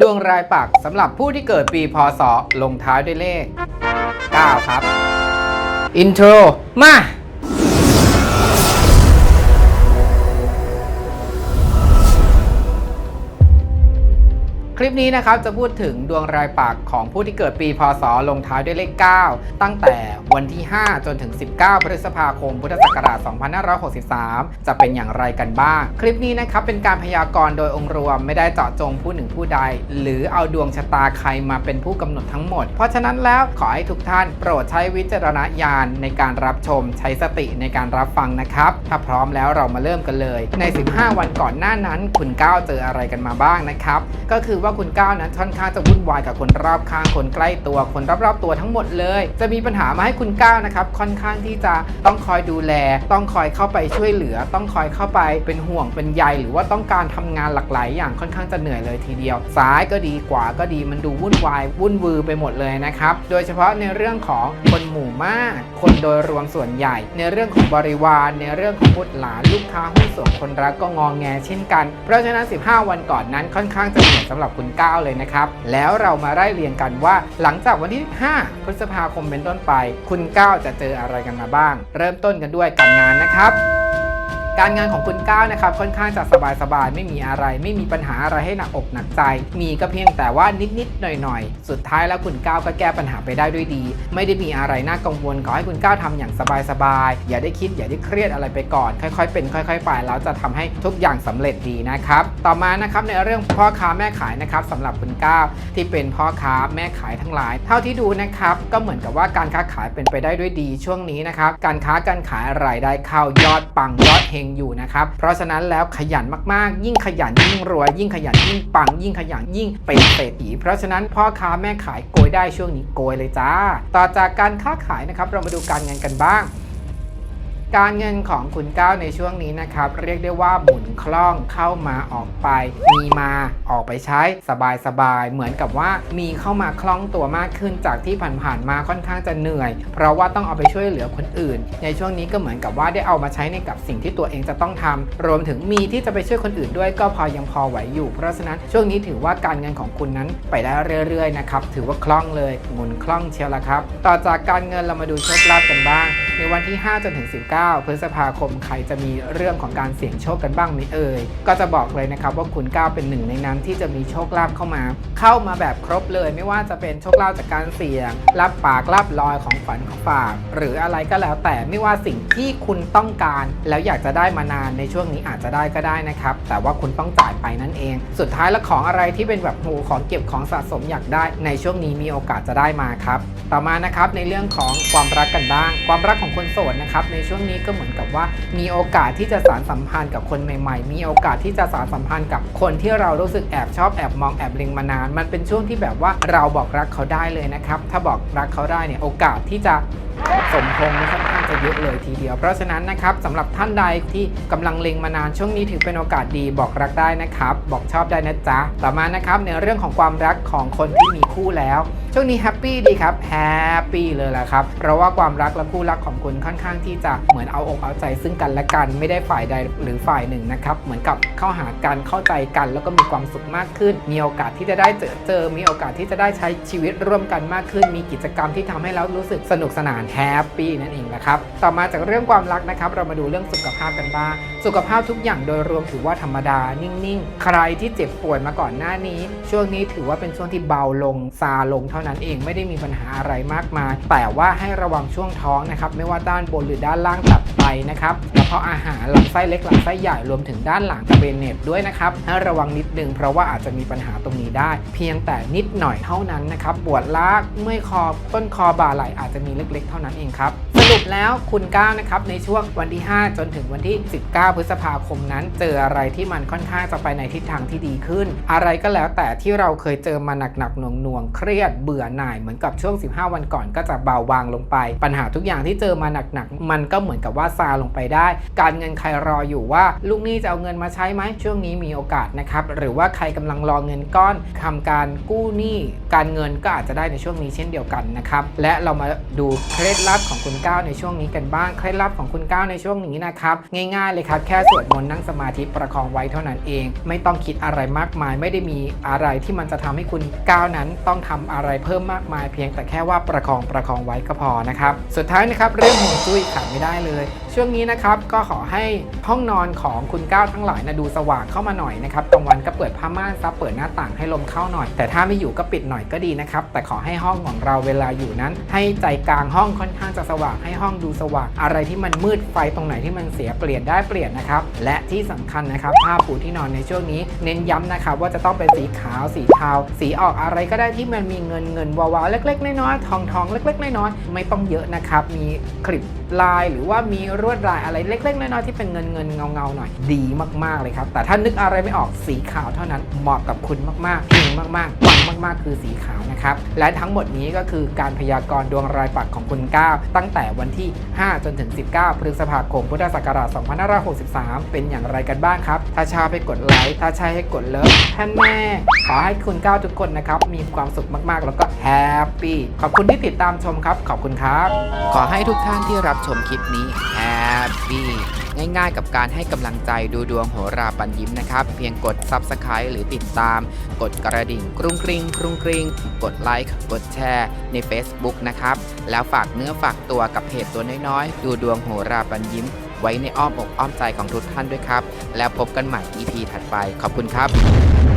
ดวงรายปักสำหรับผู้ที่เกิดปีพศลงท้ายด้วยเลข 9 ครับ อินโทร มา ลิปนี้นะครับจะพูดถึงดวงรายปักของผู้ที่เกิดปีพศลงท้ายด้วยเลข 9 ตั้งแต่วันที่ 5 จนถึง 19 พฤษภาคม พุทธศักราช 2563 จะเป็นอย่างไรกันบ้าง คลิปนี้นะครับเป็นการพยากรณ์โดยองค์รวมไม่ได้เจาะจงผู้หนึ่งผู้ใด หรือเอาดวงชะตาใครมาเป็นผู้กำหนดทั้งหมด เพราะฉะนั้นแล้วขอให้ทุกท่านโปรดใช้วิจารณญาณในการรับชม ใช้สติในการรับฟังนะครับ ถ้าพร้อมแล้วเรามาเริ่มกันเลย ใน 15 วันก่อนหน้านั้น คุณก้าวเจออะไรกันมาบ้างนะครับ ก็คือว่าคุณก้าวนั้นค่อนข้างจะวุ่นวายกับคนรอบข้างคนใกล้ตัวคนรอบๆตัวทั้งหมดเลย จะมีปัญหามาให้คุณก้าวนะครับค่อนข้างที่จะต้องคอยดูแล ต้องคอยเข้าไปช่วยเหลือ ต้องคอยเข้าไปเป็นห่วงเป็นใยหรือว่าต้องการทำงานหลากหลายอย่างค่อนข้างจะเหนื่อยเลยทีเดียว ซ้ายก็ดีกว่าก็ดีมันดูวุ่นวายวุ่นวือไปหมดเลยนะครับโดยเฉพาะในเรื่องของคนหมู่มาก คนโดยรวมส่วนใหญ่ ในเรื่องของบริวาร ในเรื่องของบุตรหลานลูกค้าหุ้นส่วนคนรักก็งองแงเช่นกัน เพราะฉะนั้น 15 วันก่อนนั้นค่อนข้างจะเหนื่อยสำหรับคุณก้าวเลยนะครับ แล้วเรามาไล่เรียงกันว่า หลังจากวันที่ 5 พฤษภาคมเป็นต้นไป คุณก้าวจะเจออะไรกันมาบ้าง เริ่มต้นกันด้วยการงานนะครับ การงานของคุณก้าวนะครับค่อนข้างจะสบายๆไม่มีอะไร ไม่มีปัญหาอะไรให้หนักอกหนักใจ มีก็เพียงแต่ว่านิดๆหน่อยๆ สุดท้ายแล้วคุณก้าวก็แก้ปัญหาไปได้ด้วยดี ไม่ได้มีอะไรน่ากังวลขอให้คุณก้าวทำอย่างสบายๆอย่าได้คิดอย่าได้เครียดอะไรไปก่อน ค่อยๆ เป็น ค่อยๆไปแล้วจะทำให้ทุกอย่างสำเร็จดีนะครับต่อมานะครับในเรื่องพ่อค้าแม่ขายนะครับสำหรับคุณก้าวที่เป็นพ่อค้าแม่ขายทั้งหลาย เท่าที่ดูนะครับก็เหมือนกับว่าการค้าขายเป็นไปได้ด้วยดีช่วงนี้นะครับการค้าการขายรายได้เข้ายอดปังยอดเฮงอยู่นะครับ เพราะฉะนั้นแล้วขยันมากๆ ยิ่งขยันยิ่งรวยยิ่งขยันยิ่งปังยิ่งขยันยิ่งเป็นเศรษฐีเพราะฉะนั้นพ่อค้าแม่ขายโกยได้ช่วงนี้โกยเลยจ้า ต่อจากการค้าขายนะครับ เรามาดูการเงินกันบ้าง การเงินของคุณก้าวในช่วงนี้นะครับ เรียกได้ว่าหมุนคล่องเข้ามาออกไป มีมาออกไปใช้สบายๆ เหมือนกับว่ามีเข้ามาคล่องตัวมากขึ้นจากที่ผ่านๆมาค่อนข้างจะเหนื่อย เพราะว่าต้องเอาไปช่วยเหลือคนอื่น ในช่วงนี้ก็เหมือนกับว่าได้เอามาใช้ในกับสิ่งที่ตัวเองจะต้องทำรวมถึงมีที่จะไปช่วยคนอื่นด้วยก็พอยังพอไหวอยู่ เพราะฉะนั้นช่วงนี้ถือว่าการเงินของคุณนั้นไปได้เรื่อยๆนะครับถือว่าคล่องเลยหมุนคล่องเชียวละครับ ต่อจากการเงินเรามาดูโชคลาภกันบ้าง ในวันที่ 5 จนถึง 19 พฤษภาคมใครจะมีเรื่องของการเสี่ยงโชคกันบ้างไหมเอ่ย ก็จะบอกเลยนะครับว่าคุณก้าวเป็นหนึ่งในนั้นที่จะมีโชคลาภเข้ามา เข้ามาแบบครบเลย ไม่ว่าจะเป็นโชคลาภจากการเสี่ยงรับปากรับลอยของฝันของฝาก หรืออะไรก็แล้วแต่ไม่ว่าสิ่งที่คุณต้องการ แล้วอยากจะได้มานานในช่วงนี้อาจจะได้ก็ได้นะครับ แต่ว่าคุณต้องจ่ายไปนั่นเอง สุดท้ายแล้วของอะไรที่เป็นแบบโหของเก็บของสะสมอยากได้ ในช่วงนี้มีโอกาสจะได้มาครับ ต่อมานะครับในเรื่องของความรักกันบ้าง ความรักของคนโสดนะครับในช่วงนี้ก็เหมือนกับว่า มีโอกาสที่จะสารสัมพันธ์กับคนใหม่ๆ มีโอกาสที่จะสารสัมพันธ์กับคนที่เรารู้สึกแอบชอบแอบมองแอบเล็งมานาน มันเป็นช่วงที่แบบว่าเราบอกรักเขาได้เลยนะครับถ้าบอกรักเขาได้เนี่ยโอกาสที่จะสมพงษ์นะครับ จะเยอะเลยทีเดียว เพราะฉะนั้นนะครับสำหรับท่านใดที่กำลังเล็งมานานช่วงนี้ถือเป็นโอกาสดีบอกรักได้นะครับ บอกชอบได้นะจ๊ะ ต่อมานะครับในเรื่องของความรักของคนที่มีคู่แล้ว ช่วงนี้แฮปปี้ดีครับแฮปปี้เลยแหละครับ เพราะว่าความรักและคู่รักของคุณค่อนข้างที่จะเหมือนเอาอกเอาใจซึ่งกันและกัน ไม่ได้ฝ่ายใดหรือฝ่ายหนึ่งนะครับ เหมือนกับเข้าหากันเข้าใจกัน แล้วก็มีความสุขมากขึ้น มีโอกาสที่จะได้เจอเจอ มีโอกาสที่จะได้ใช้ชีวิตร่วมกันมากขึ้น มีกิจกรรมที่ทำให้เรารู้สึกสนุกสนานแฮปปี้นั่นเองนะครับต่อมาจากเรื่องความรักนะครับ เรามาดูเรื่องสุขภาพกันบ้าง สุขภาพทุกอย่างโดยรวมถือว่าธรรมดานิ่งๆ ใครที่เจ็บป่วยมาก่อนหน้านี้ ช่วงนี้ถือว่าเป็นช่วงที่เบาลงซาลงเท่านั้นเองไม่ได้มีปัญหาอะไรมากมาย แต่ว่าให้ระวังช่วงท้องนะครับไม่ว่าด้านบนหรือด้านล่างตัดไปนะครับกระเพาะอาหารลำไส้เล็กลำไส้ใหญ่รวมถึงด้านหลังกระเบนเน็บด้วยนะครับให้ระวังนิดนึงเพราะว่าอาจจะมีปัญหาตรงนี้ได้ เพียงแต่นิดหน่อยเท่านั้นนะครับปวดลากเมื่อยคอต้นคอบ่าไหล่อาจจะมีเล็ก ๆ เท่านั้นเองครับสรุปแล้วคุณก้าวนะครับในช่วงวันที่ 5 จนถึงวันที่ 19พฤษภาคมนั้นเจออะไรที่มันค่อนข้างจะไปในทิศทางที่ดีขึ้น อะไรก็แล้วแต่ที่เราเคยเจอมาหนักๆหน่วงๆ เครียดเบื่อหน่ายเหมือนกับช่วง 15 วันก่อนก็จะเบาบางลงไป ปัญหาทุกอย่างที่เจอมาหนักๆ มันก็เหมือนกับว่าซาลงไปได้ การเงินใครรออยู่ว่าลูกหนี้จะเอาเงินมาใช้ไหมช่วงนี้มีโอกาสนะครับหรือว่าใครกำลังรอเงินก้อนทำการกู้หนี้การเงินก็อาจจะได้ในช่วงนี้เช่นเดียวกันนะครับและเรามาดูเคล็ดลับของคุณก้าวในช่วงวงนี้กันบ้างเคล็ดลับของคุณก้าวในช่วงนี้นะครับง่ายๆเลยครับแค่สวดมนต์นั่งสมาธิประคองไว้เท่านั้นเอง ไม่ต้องคิดอะไรมากมาย ไม่ได้มีอะไรที่มันจะทำให้คุณก้าวนั้นต้องทำอะไรเพิ่มมากมาย เพียงแต่แค่ว่าประคองประคองไว้ก็พอนะครับสุดท้ายนะครับเรื่องห่วงจุ้ยขาดไม่ได้เลย ช่วงนี้นะครับก็ขอให้ห้องนอนของคุณก้าวทั้งหลายนะดูสว่างเข้ามาหน่อยนะครับกลางวันก็เปิดผ้าม่านซับเปิดหน้าต่างให้ลมเข้าหน่อย แต่ถ้าไม่อยู่ก็ปิดหน่อยก็ดีนะครับแต่ขอให้ห้องของเราเวลาอยู่นั้น ให้ใจกลางห้องค่อนข้างจะสว่างให้ห้องดูสว่าง อะไรที่มันมืดไฟตรงไหนที่มันเสียเปลี่ยนได้เปลี่ยนนะครับ และที่สำคัญนะครับ ผ้าปูที่นอนในช่วงนี้ เน้นย้ำนะครับว่าจะต้องเป็นสีขาวสีเทาสีออกอะไรก็ได้ที่มันมีเงินเงินวาวๆเล็ก ๆ น้อยๆทองทองเล็ก ๆ น้อยๆไม่ต้องเยอะนะครับ มีคลิปลายหรือว่ามีรวดลายอะไรเล็ก ๆ น้อยๆที่เป็นเงินเงินเงาเงาๆหน่อยดีมากๆเลยครับ แต่ถ้านึกอะไรไม่ออกสีขาวเท่านั้นเหมาะกับคุณมากๆเก่งมากๆปังมาก ๆ คือสีขาว นะครับ และทั้งหมดนี้ก็คือการพยากรณ์ดวงรายปักของคุณก้าวตั้งแต่วันที่ 5 จนถึง 19 พฤษภาคมพุทธศักราช2563 เป็นอย่างไรกันบ้างครับ ถ้าชอบให้กดไลค์ถ้าใช่ให้กดเลิฟท่านแม่ขอให้คุณก้าวทุกคนนะครับ มีความสุขมากๆ แล้วก็แฮปปี้ขอบคุณที่ติดตามชมครับ ขอบคุณครับ ขอให้ทุกท่านที่รับชมคลิปนี้แฮปปี้ ง่ายๆ กับการให้กำลังใจดูดวงโหราปันยิ้มนะครับ เพียงกด Subscribe หรือติดตาม กดกระดิ่งกรุงกริงกรุงกริงกดไลค์กดแชร์ใน Facebook นะครับ แล้วฝากเนื้อฝากตัวกับเพจตัวน้อยๆ ดูดวงโหราปันยิ้ม ไว้ในอ้อมอกอ้อมใจของทุกท่านด้วยครับ แล้วพบกันใหม่ EP ถัดไปขอบคุณครับ